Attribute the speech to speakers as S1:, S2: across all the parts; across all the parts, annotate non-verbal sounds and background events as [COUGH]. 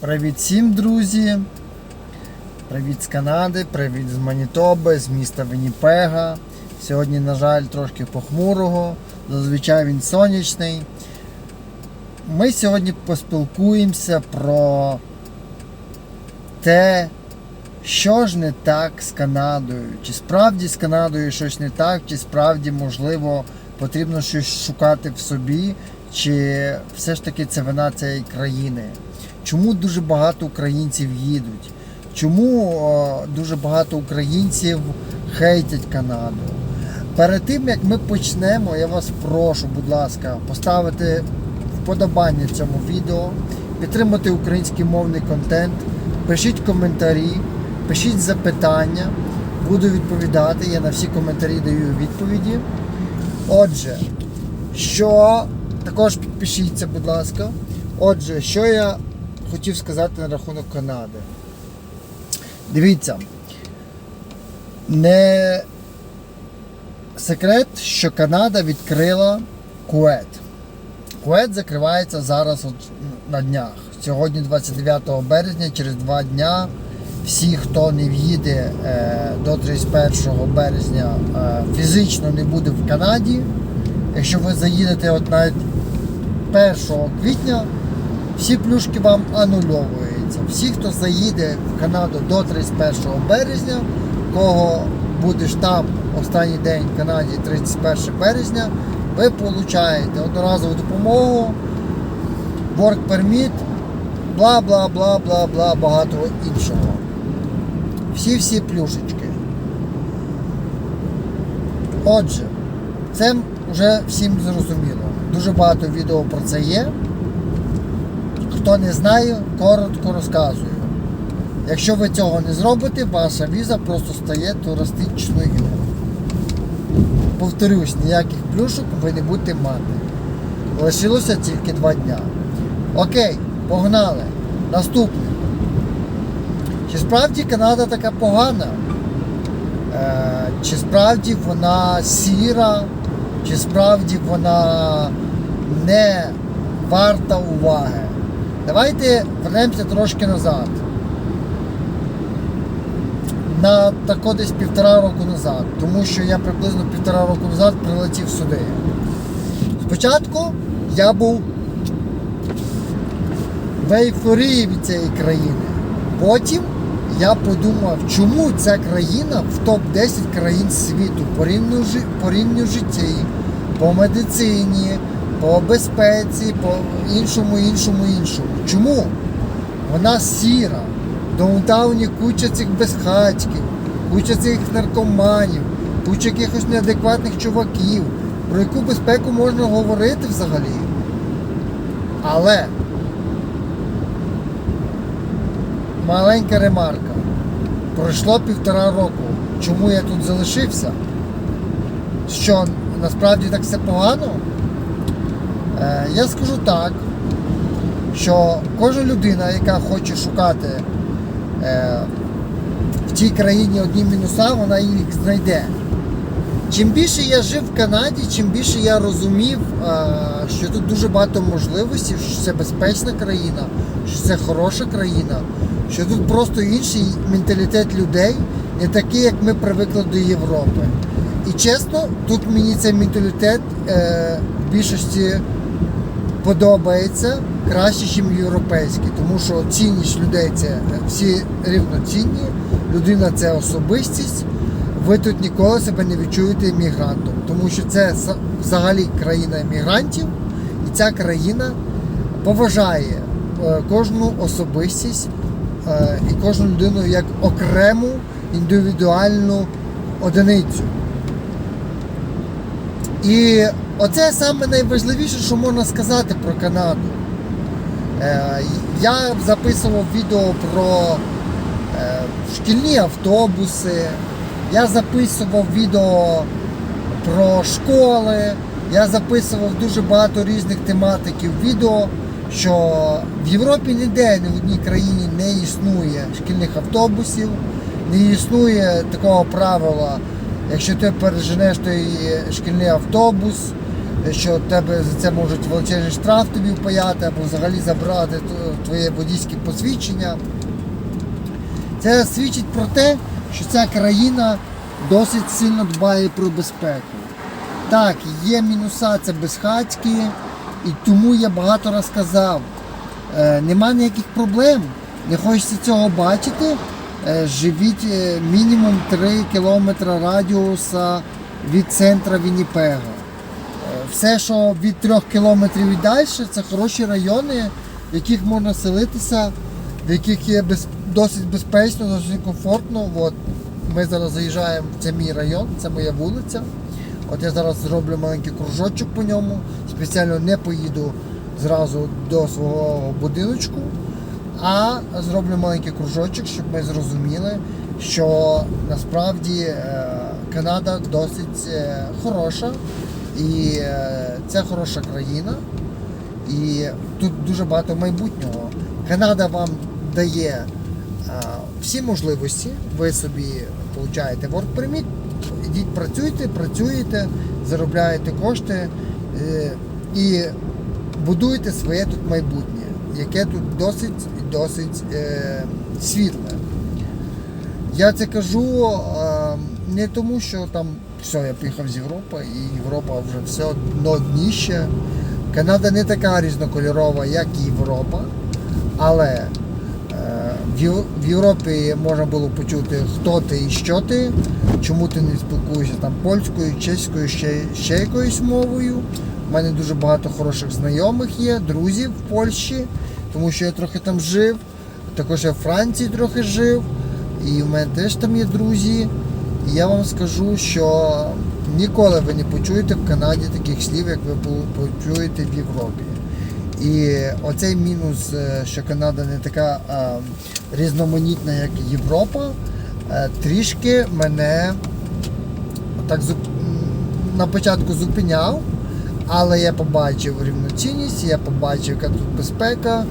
S1: Привіт всім, друзі! Привіт з Канади, привіт з Манітоби, з міста Вінніпега. Сьогодні, на жаль, трошки похмурого, зазвичай він сонячний. Ми сьогодні поспілкуємося про те, що ж не так з Канадою. Чи справді з Канадою щось не так, чи справді, можливо, потрібно щось шукати в собі, чи все ж таки це вина цієї країни. Чому дуже багато українців їдуть? Чому дуже багато українців хейтять Канаду? Перед тим як ми почнемо, я вас прошу, будь ласка, поставити вподобання цьому відео, підтримати український мовний контент, пишіть коментарі, пишіть запитання, буду відповідати. Я на всі коментарі даю відповіді. Отже, що також підпишіться, будь ласка. Отже, що я хотів сказати на рахунок Канади. Дивіться, не секрет, що Канада відкрила Кует. Кует закривається зараз от на днях. Сьогодні, 29 березня, через два дня. Всі, хто не в'їде е, до 31 березня, е, фізично не буде в Канаді. Якщо ви заїдете от навіть 1 квітня, всі плюшки вам анульовуються. Всі, хто заїде в Канаду до 31 березня, кого буде штамп останній день в Канаді 31 березня, ви получаєте одноразову допомогу, work permit, бла бла бла бла бла багато іншого. Всі-всі плюшечки. Отже, це вже всім зрозуміло. Дуже багато відео про це є. Хто не знає, коротко розказую. Якщо ви цього не зробите, ваша віза просто стає туристичною. Повторюсь, ніяких плюшок ви не будете мати. Лишилося тільки два дня. Окей, погнали. Наступне. Чи справді Канада така погана? Е, чи справді вона сіра, чи справді вона не варта уваги? Давайте вернемося трошки назад. На тако десь півтора року назад, тому що я приблизно півтора року назад прилетів сюди. Спочатку я був в ейфорії від цієї країни. Потім я подумав, чому ця країна в топ-10 країн світу по рівню, житті, по медицині, по безпеці, по іншому, іншому, іншому. Чому? Вона сіра. В Даунтауні куча цих безхатьків, куча цих наркоманів, куча якихось неадекватних чуваків. Про яку безпеку можна говорити взагалі? Але маленька ремарка. Пройшло півтора року. Чому я тут залишився? Що насправді так все погано? Е, я скажу так, що кожна людина, яка хоче шукати е, в цій країні одні мінуса, вона їх знайде. Чим більше я жив в Канаді, чим більше я розумів, е, що тут дуже багато можливостей, що це безпечна країна, що це хороша країна, що тут просто інший менталітет людей, не такий, як ми привикли до Європи. І чесно, тут мені цей менталітет в більшості подобається краще, ніж європейський, тому що цінність людей це е, всі рівноцінні, людина це особистість. Ви тут ніколи себе не відчуєте іммігрантом, тому що це взагалі країна іммігрантів, і ця країна поважає е, кожну особистість е, і кожну людину як окрему індивідуальну одиницю. І оце саме найважливіше, що можна сказати про Канаду. Е, Я записував відео про е, шкільні автобуси, я записував відео про школи, я записував дуже багато різних тематиків відео, що в Європі ніде ні в одній країні не існує шкільних автобусів, не існує такого правила, якщо ти переженеш той шкільний автобус, що тебе за це можуть величезний штраф тобі впаяти або взагалі забрати твоє водійське посвідчення. Це свідчить про те, що ця країна досить сильно дбає про безпеку. Так, є мінуса, це безхатьки, і тому я багато раз казав, е, нема ніяких проблем, не хочеться цього бачити. Е, живіть е, мінімум 3 кілометри радіуса від центра Вінніпега. Е, Все, що від 3 кілометрів і далі, це хороші райони, в яких можна селитися, в яких є без, досить безпечно, досить комфортно. От, ми зараз заїжджаємо це мій район, це моя вулиця. От я зараз зроблю маленький кружочок по ньому. Спеціально не поїду зразу до свого будиночку, а зроблю маленький кружочок, щоб ми зрозуміли, що насправді е, Канада досить е, хороша і е, це хороша країна. І тут дуже багато майбутнього. Канада вам дає всі можливості. Ви собі получаєте work permit, ідіть працюйте, працюєте, заробляєте кошти і будуєте своє тут майбутнє, яке тут досить досить е, світле. Я це кажу е, не тому, що там все, я приїхав з Європи, і Європа вже все одно дніще. Канада не така різнокольорова, як Європа, але е, в Європі можна було почути, хто ти і що ти, чому ти не спілкуєшся там польською, чеською, ще, ще якоюсь мовою. У мене дуже багато хороших знайомих є, друзів в Польщі, тому що я трохи там жив. Також я в Франції трохи жив, і в мене теж там є друзі. І я вам скажу, що ніколи ви не почуєте в Канаді таких слів, як ви почуєте в Європі. І оцей мінус, е, що Канада не така е, різноманітна, як Європа, е, трішки мене так на початку зупиняв, але я побачив рівноцінність, я побачив, яка тут безпека.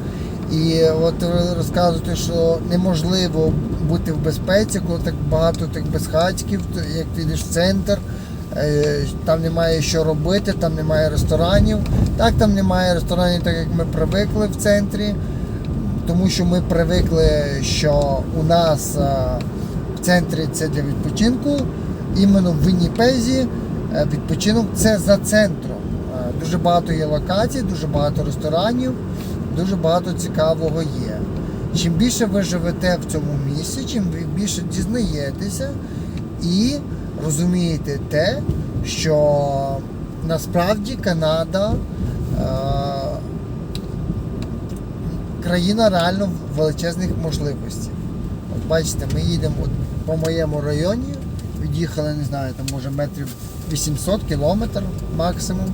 S1: І от ви розказуєте, що неможливо бути в безпеці, коли так багато тих безхатьків, як ти йдеш в центр, е, там немає що робити, там немає ресторанів. Так, там немає ресторанів, так як ми привикли в центрі, тому що ми привикли, що у нас е, в центрі це для відпочинку. Іменно в Вінніпезі е, відпочинок це за центром. Дуже багато є локацій, дуже багато ресторанів, дуже багато цікавого є. Чим більше ви живете в цьому місці, чим ви більше дізнаєтеся і розумієте те, що насправді Канада е, країна реально величезних можливостей. От бачите, ми їдемо от по моєму районі, від'їхали, не знаю, там може метрів 800 кілометр максимум.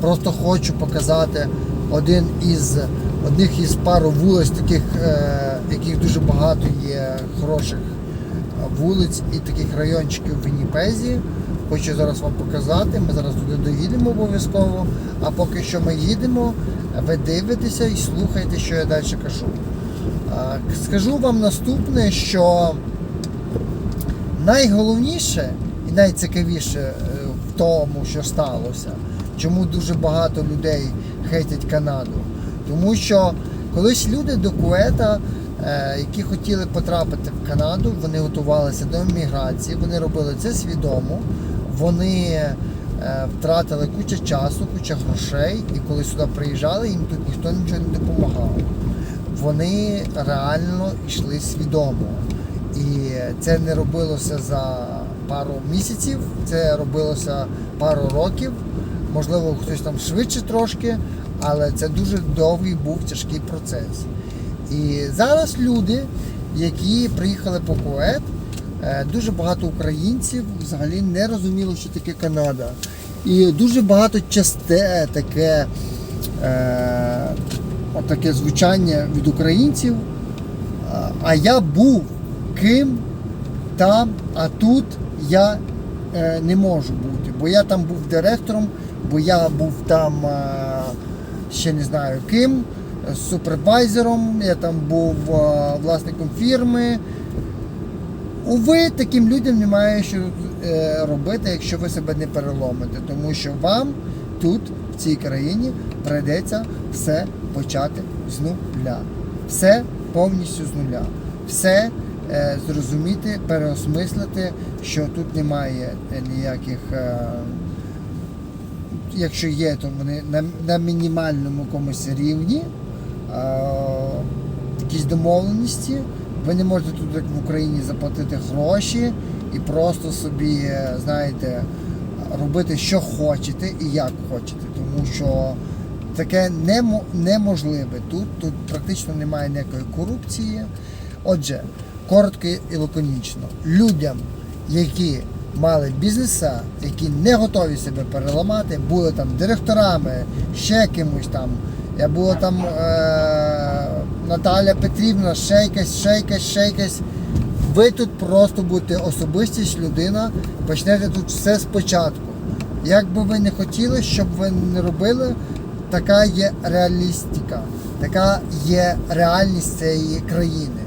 S1: Просто хочу показати один із одних із пару вулиць, таких, е, яких дуже багато є хороших е, вулиць і таких райончиків в Вінніпезі. Хочу зараз вам показати. Ми зараз туди доїдемо обов'язково. А поки що ми їдемо, ви дивитеся і слухайте, що я далі кажу. Скажу вам наступне, що найголовніше і найцікавіше е, в тому, що сталося, чому дуже багато людей хейтять Канаду. Тому що колись люди до Куета, е, які хотіли потрапити в Канаду, вони готувалися до еміграції, вони робили це свідомо, вони е, втратили куча часу, куча грошей, і коли сюди приїжджали, їм тут ніхто нічого не допомагав. Вони реально йшли свідомо. І це не робилося за пару місяців, це робилося пару років. Можливо, хтось там швидше трошки, але це дуже довгий був тяжкий процес. І зараз люди, які приїхали по Кует, е, дуже багато українців взагалі не розуміло, що таке Канада. І дуже багато часте таке, е, таке звучання від українців. А я був ким там, а тут я е, не можу бути. Бо я там був директором, бо я був там е, ще не знаю ким, супервайзером, я там був е, власником фірми. Уви, таким людям немає що е, робити, якщо ви себе не переломите, тому що вам тут в цій країні прийдеться все почати з нуля. Все повністю з нуля. Все е, зрозуміти, переосмислити, що тут немає ніяких. Е, якщо є, то вони на, на мінімальному якомусь рівні. Е, якісь домовленості. Ви не можете тут, як в Україні, заплатити гроші і просто собі, знаєте, робити, що хочете і як хочете. Тому що таке неможливе. Тут, тут практично немає ніякої корупції. Отже, коротко і лаконічно. Людям, які мали бізнеса, які не готові себе переламати, були там директорами, ще кимось там. Я була там е- Наталя Петрівна, ще якась, ще якась, ще якась. Ви тут просто будете особистість, людина, почнете тут все спочатку. Як би ви не хотіли, щоб ви не робили, така є реалістика, така є реальність цієї країни.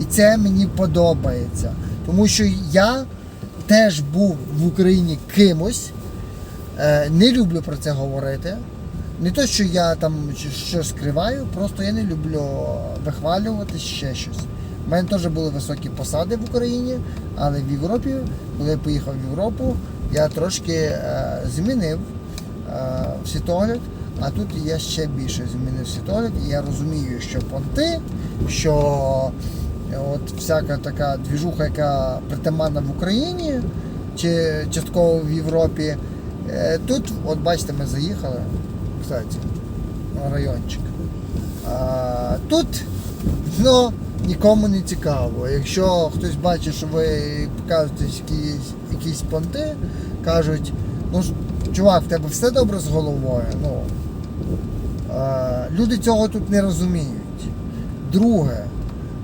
S1: І це мені подобається. Тому що я теж був в Україні кимось, е, не люблю про це говорити. Не то, що я там щось скриваю, просто я не люблю вихвалювати ще щось. У мене теж були високі посади в Україні, але в Європі, коли я поїхав в Європу, я трошки е, змінив е, світогляд, а тут я ще більше змінив світогляд, і я розумію, що понти, що от всяка така двіжуха, яка притаманна в Україні чи частково в Європі. Е, Тут, от бачите, ми заїхали, кстати, райончик. А, тут ну, нікому не цікаво. Якщо хтось бачить, що ви показуєте якісь, якісь понти, кажуть, ну чувак, в тебе все добре з головою. Ну, а, люди цього тут не розуміють. Друге,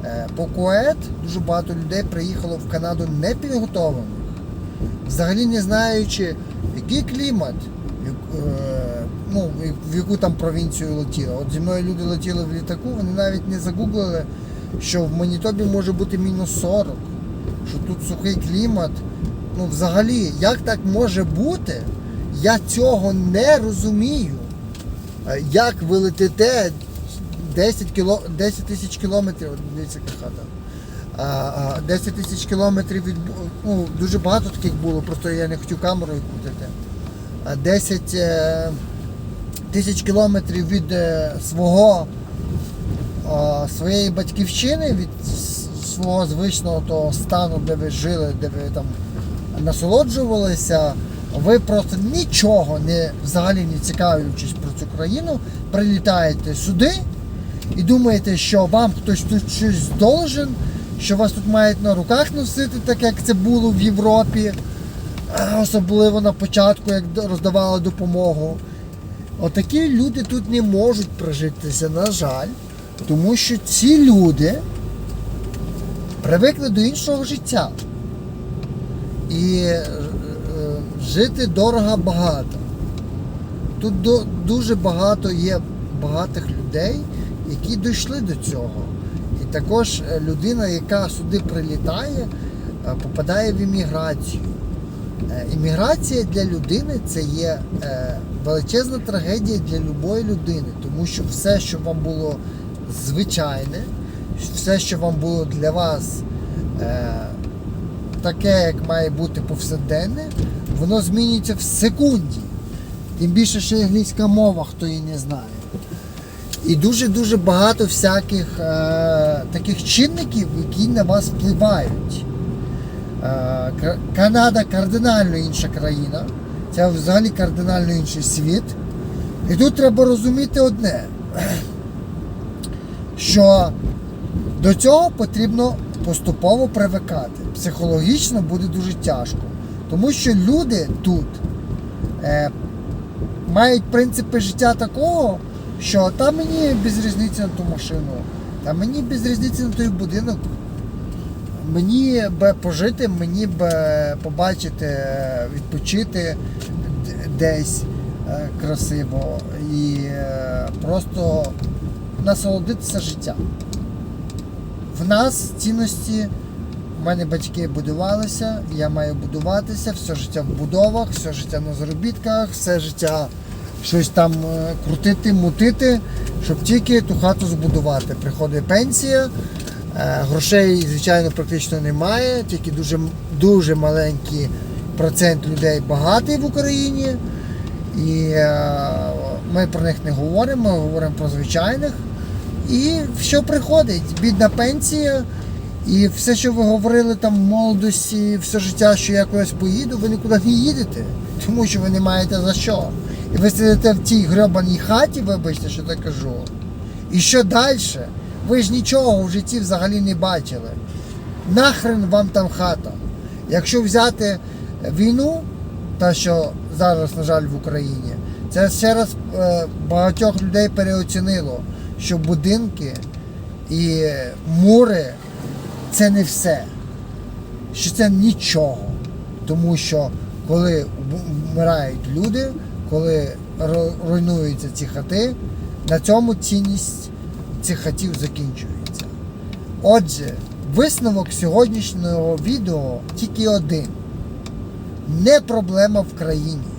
S1: е, по КОЕТ дуже багато людей приїхало в Канаду непідготовлених, взагалі не знаючи, який клімат, е, ну, в- в яку там провінцію летіли. От зі мною люди летіли в літаку, вони навіть не загуглили, що в Манітобі може бути мінус 40, що тут сухий клімат. Ну, взагалі, як так може бути? Я цього не розумію. Е, Як ви летите 10 кіло, 10 тисяч кілометрів, дивіться, хата. А, а, 10 тисяч кілометрів від ну, дуже багато таких було, просто я не хотів камерою крутити. 10 е, тисяч кілометрів від е, свого своєї батьківщини, від свого звичного того стану, де ви жили, де ви там насолоджувалися, ви просто нічого не взагалі не цікавлячись про цю країну, прилітаєте сюди і думаєте, що вам хтось тут щось должен, що вас тут мають на руках носити, так як це було в Європі, особливо на початку, як роздавали допомогу. Отакі люди тут не можуть прожитися, на жаль, тому що ці люди привикли до іншого життя. І е, е, жити дорого багато. Тут дуже багато є багатих людей, які дійшли до цього. І також е, людина, яка сюди прилітає, е, попадає в імміграцію. Е, Імміграція для людини це є е, величезна трагедія для любої людини, тому що все, що вам було звичайне, все, що вам було для вас е, таке, як має бути повсякденне, воно змінюється в секунді. Тим більше, що англійська мова, хто її не знає. І дуже-дуже багато всяких е, таких чинників, які на вас впливають. Е, Канада кардинально інша країна, це взагалі кардинально інший світ. І тут треба розуміти одне, [CLEARS THROAT] що до цього потрібно поступово привикати. Психологічно буде дуже тяжко. Тому що люди тут е, мають принципи життя такого, що та мені без різниці на ту машину, та мені без різниці на той будинок. Мені би пожити, мені би побачити, е, відпочити десь е, красиво і е, просто насолодитися життям. В нас цінності, в мене батьки будувалися, я маю будуватися, все життя в будовах, все життя на заробітках, все життя щось там е, крутити, мутити, щоб тільки ту хату збудувати. Приходить пенсія, е, грошей, звичайно, практично немає, тільки дуже, дуже маленький процент людей багатий в Україні. І е, ми про них не говоримо, ми говоримо про звичайних. І що приходить? Бідна пенсія. І все, що ви говорили там в молодості, все життя, що я кудись поїду, ви нікуди не їдете, тому що ви не маєте за що. І ви сидите в тій гребаній хаті, вибачте, що так кажу. І що далі? Ви ж нічого в житті взагалі не бачили. Нахрен вам там хата. Якщо взяти війну, та що зараз, на жаль, в Україні, це ще раз е, багатьох людей переоцінило, що будинки і мури це не все. Що це нічого. Тому що коли вмирають люди, коли руйнуються ці хати, на цьому цінність цих хатів закінчується. Отже, висновок сьогоднішнього відео тільки один. Не проблема в країні.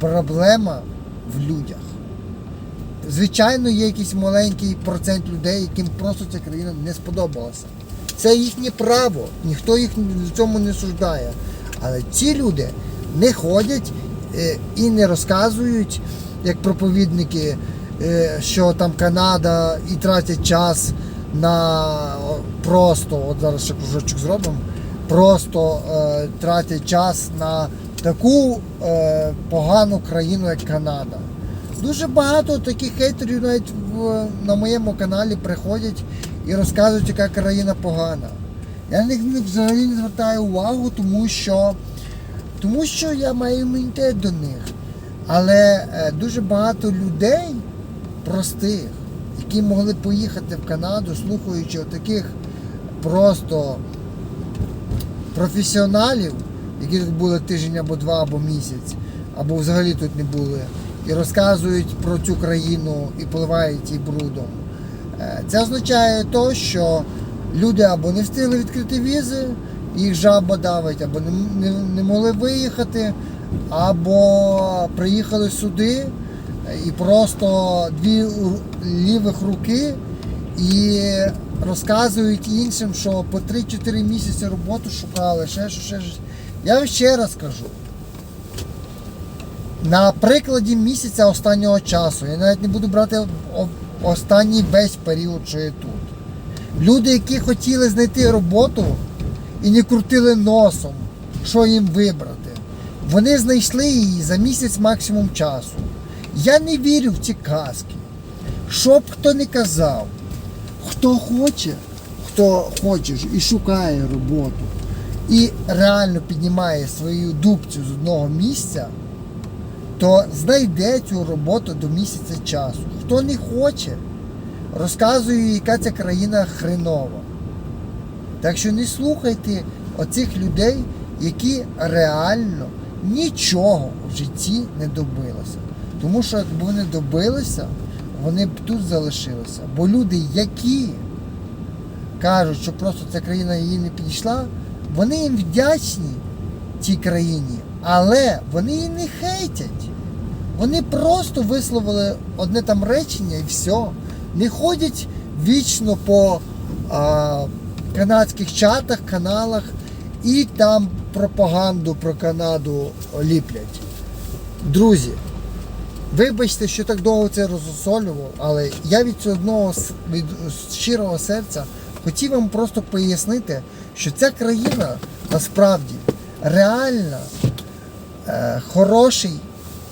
S1: Проблема в людях. Звичайно, є якийсь маленький процент людей, яким просто ця країна не сподобалася. Це їхнє право, ніхто їх в цьому не суждає. Але ці люди не ходять і не розказують, як проповідники, е, що там Канада і тратять час на просто, от зараз ще кружочок зробимо, просто е, тратять час на таку е, погану країну, як Канада. Дуже багато таких хейтерів навіть на моєму каналі приходять і розказують, яка країна погана. Я на них взагалі не звертаю увагу, тому що, тому що я маю імунітет до них. Але е, дуже багато людей простих, які могли поїхати в Канаду, слухаючи таких просто професіоналів, які тут були тиждень або два, або місяць, або взагалі тут не були, і розказують про цю країну і поливають її брудом. Е, Це означає то, що люди або не встигли відкрити візи, їх жаба давить, або не, не, не могли виїхати, або приїхали сюди е, і просто дві лівих руки і розказують іншим, що по 3-4 місяці роботу шукали, ще що, ще щось. Я вам ще раз кажу. На прикладі місяця останнього часу, я навіть не буду брати останній весь період, що є тут. Люди, які хотіли знайти роботу і не крутили носом, що їм вибрати, вони знайшли її за місяць максимум часу. Я не вірю в ці казки. Що б хто не казав, хто хоче, хто хоче і шукає роботу, і реально піднімає свою дубцю з одного місця, то знайде цю роботу до місяця часу. Хто не хоче, розказує, яка ця країна хренова. Так що не слухайте оцих людей, які реально нічого в житті не добилися. Тому що якби вони добилися, вони б тут залишилися. Бо люди, які кажуть, що просто ця країна її не підійшла, вони їм вдячні цій країні, але вони її не хейтять. Вони просто висловили одне там речення і все. Не ходять вічно по а, канадських чатах, каналах і там пропаганду про Канаду ліплять. Друзі, вибачте, що так довго це розосолював, але я від одного від щирого серця хотів вам просто пояснити, що ця країна насправді реально е, хороший,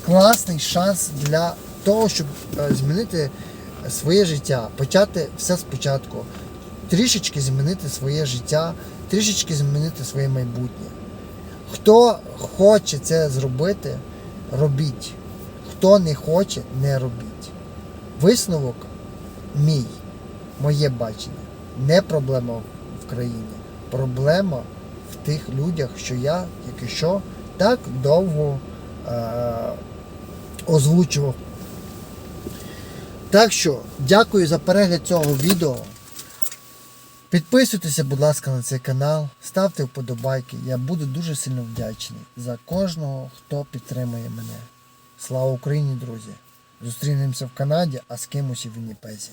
S1: класний шанс для того, щоб е, змінити своє життя, почати все спочатку, трішечки змінити своє життя, трішечки змінити своє майбутнє. Хто хоче це зробити, робіть. Хто не хоче, не робіть. Висновок мій, моє бачення, не проблема в країні. Проблема в тих людях, що я тільки що так довго е- озвучував. Так що, дякую за перегляд цього відео. Підписуйтеся, будь ласка, на цей канал, ставте вподобайки. Я буду дуже сильно вдячний за кожного, хто підтримує мене. Слава Україні, друзі! Зустрінемося в Канаді, а з кимось і в Вінніпезі.